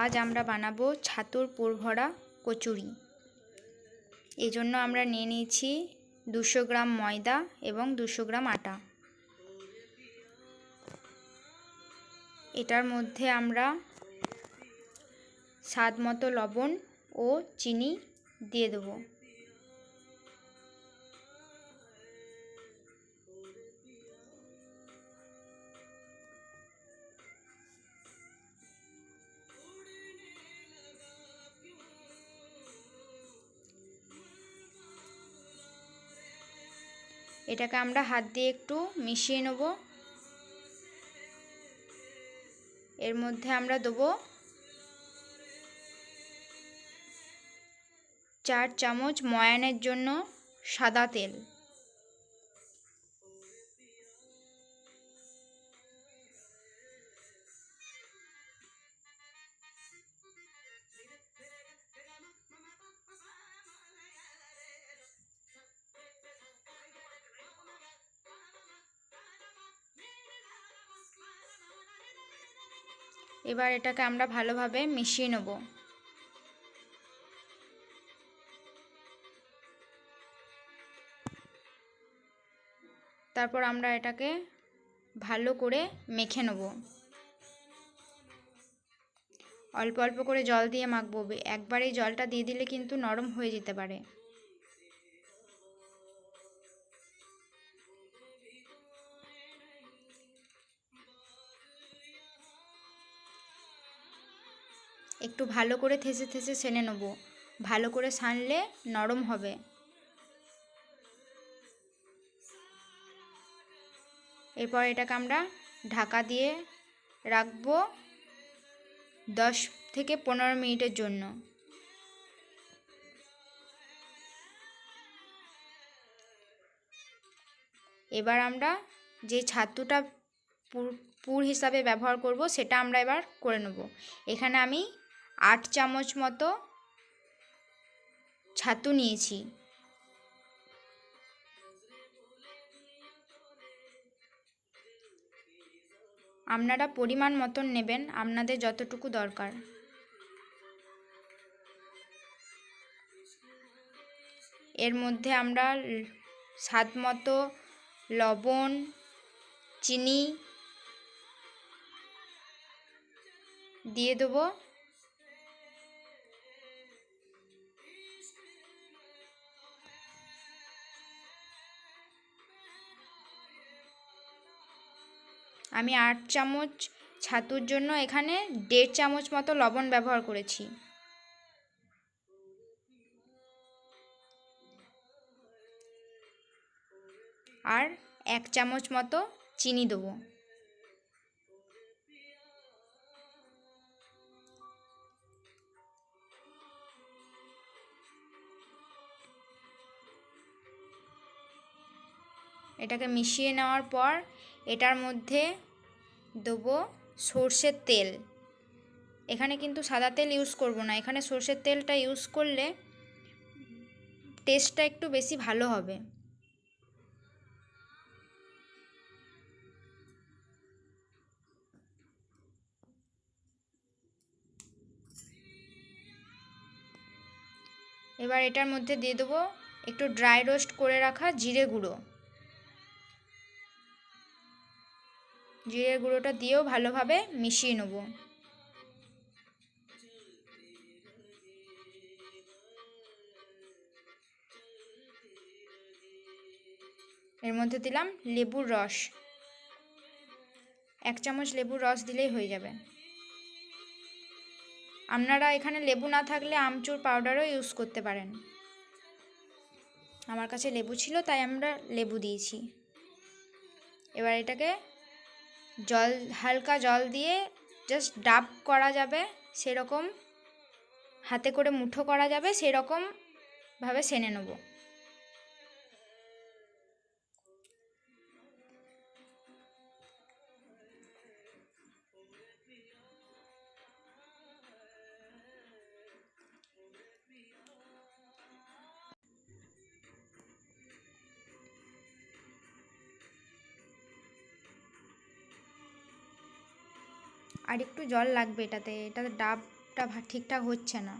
আজ আমরা বানাবো ছাতুর পুরভরা কচুরি। এই জন্য আমরা নিয়ে নিয়েছি দুশো গ্রাম ময়দা এবং দুশো গ্রাম আটা। এটার মধ্যে আমরা স্বাদ মতো লবণ ও চিনি দিয়ে দেবো। এটাকে আমরা হাত দিয়ে একটু মিশিয়ে নেব। এর মধ্যে আমরা দেবো চার চামচ ময়ানের জন্য সাদা তেল। এবার এটাকে আমরা ভালোভাবে মিশিয়ে নেব। তারপর আমরা এটাকে ভালো করে মেখে নেব। অল্প অল্প করে জল দিয়ে মাখবো। একবার এই জলটা দিয়ে দিলে কিন্তু নরম হয়ে যেতে পারে। একটু ভালো করে থেসে থেসে সেনে নেব। ভালো করে সানলে নরম হবে। এরপর এটাকে আমরা ঢাকা দিয়ে রাখব দশ থেকে পনেরো মিনিটের জন্য। এবার আমরা যে ছাতুটা পুর হিসাবে ব্যবহার করব সেটা আমরা এবার করে নেব। এখানে আমি আট চামচ মতো ছাতু নিয়েছি। আপনারা পরিমাণ মতন নেবেন, আপনাদের যতটুকু দরকার। এর মধ্যে আমরা স্বাদ মতো লবণ, চিনি দিয়ে দেবো। আমি আট চামচ ছাতুর জন্য এখানে দেড় চামচ মতো লবণ ব্যবহার করেছি। আর এক চামচ মতো চিনি দেবো। এটাকে মিশিয়ে নেওয়ার পর এটার মধ্যে দেবো সর্ষের তেল। এখানে কিন্তু সাদা তেল ইউজ করব না। এখানে সর্ষের তেলটা ইউজ করলে টেস্টটা একটু বেশি ভালো হবে। এবার এটার মধ্যে দিয়ে দেবো একটু ড্রাই রোস্ট করে রাখা জিরে গুঁড়ো। জিরের গুঁড়োটা দিয়েও ভালোভাবে মিশিয়ে নেব। এর মধ্যে দিলাম লেবুর রস। এক চামচ লেবুর রস দিলেই হয়ে যাবে। আপনারা এখানে লেবু না থাকলে আমচুর পাউডারও ইউজ করতে পারেন। আমার কাছে লেবু ছিল, তাই আমরা লেবু দিয়েছি। এবার এটাকে জল, হালকা জল দিয়ে জাস্ট ডাব করা যাবে, সেরকম, হাতে করে মুঠো করা যাবে সেরকমভাবে সেনে নেব। আর একটু জল লাগবে এটাতে এটাতে ডাব ভাপটা ভা- ঠিকঠাক হচ্ছে না।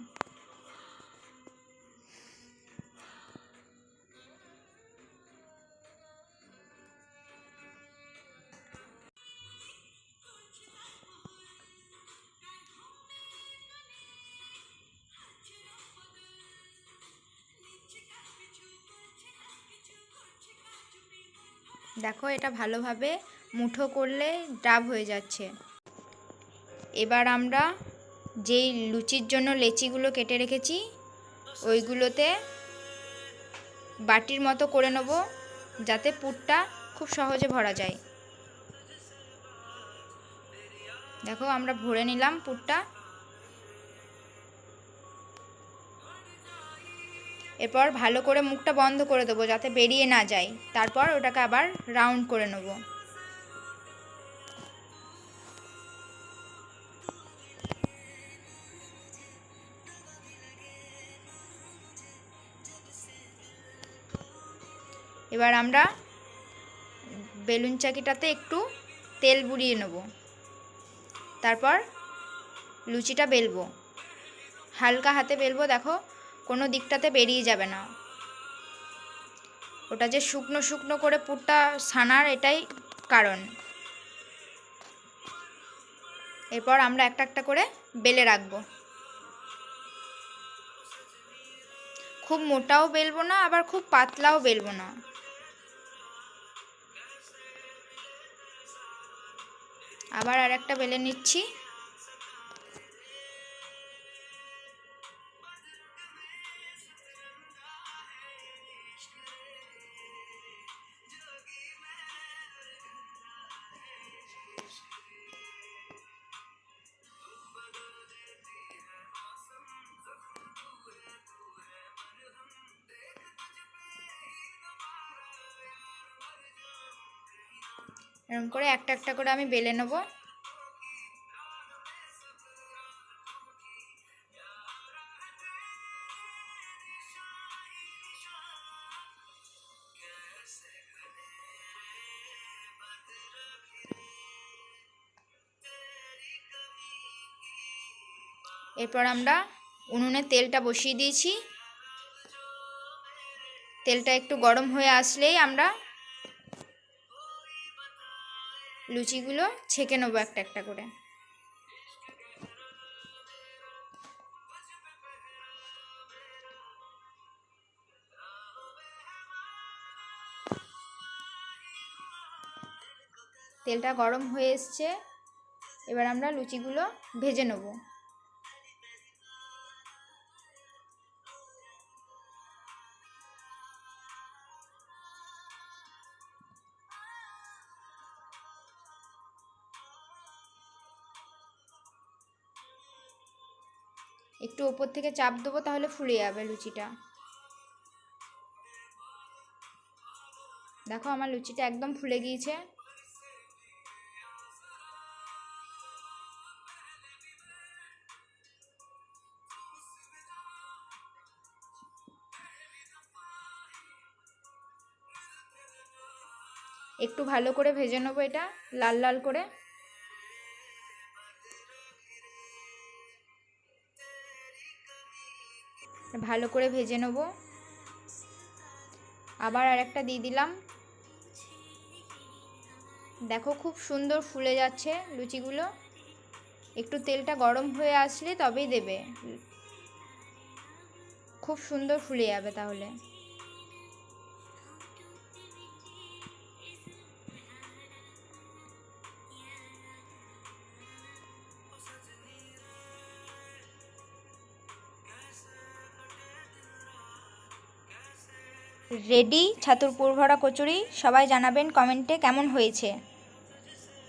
দেখো এটা ভালোভাবে মুঠো করলে ডাব হয়ে যাচ্ছে। এবার আমরা যেই লুচির জন্য লেচিগুলো কেটে রেখেছি, ওইগুলোতে বাটির মতো করে নেব যাতে পুরটা খুব সহজে ভরা যায়। দেখো আমরা ভরে নিলাম পুরটা। এরপর ভালো করে মুখটা বন্ধ করে দেবো যাতে বেরিয়ে না যায়। তারপর ওটাকে আবার রাউন্ড করে নেব। এবার আমরা বেলুন চাকিটাতে একটু তেল বুড়িয়ে নেব। তারপর লুচিটা বেলবো। হালকা হাতে বেলবো, দেখো, কোনো দিকটাতে বেরিয়ে যাবে না। ওটা যে শুকনো শুকনো করে পুরটা ছানার, এটাই কারণ। এরপর আমরা একটা একটা করে বেলে রাখব। খুব মোটাও বেলবো না, আবার খুব পাতলাও বেলবো না। আবার আর একটা বেলে নিচ্ছি। এরকম করে একটা একটা করে আমি বেলে নেব। এরপর আমরা উনুনে তেলটা বসিয়ে দিয়েছি। তেলটা একটু গরম হয়ে আসলেই আমরা লুচিগুলো ছেঁকে নেব একটা একটা করে। তেলটা গরম হয়ে এসছে। এবার আমরা লুচিগুলো ভেজে নেব। একটু ওপর থেকে চাপ দেবো, তাহলে ফুলে যাবে লুচিটা। দেখো আমার লুচিটা একদম ফুলে গিয়েছে। একটু ভালো করে ভেজে নেব এটা, লাল লাল করে। ভালো করে ভেজে নেব। আবার আর একটা দিয়ে দিলাম। দেখো খুব সুন্দর ফুলে যাচ্ছে লুচিগুলো। একটু তেলটা গরম হয়ে আসলে তবেই দেবে। খুব সুন্দর ফুলে যাবে তাহলে। রেডি ছাতুর পুরভরা কচুরি সবাই জানাবেন কমেন্টে কেমন হয়েছে।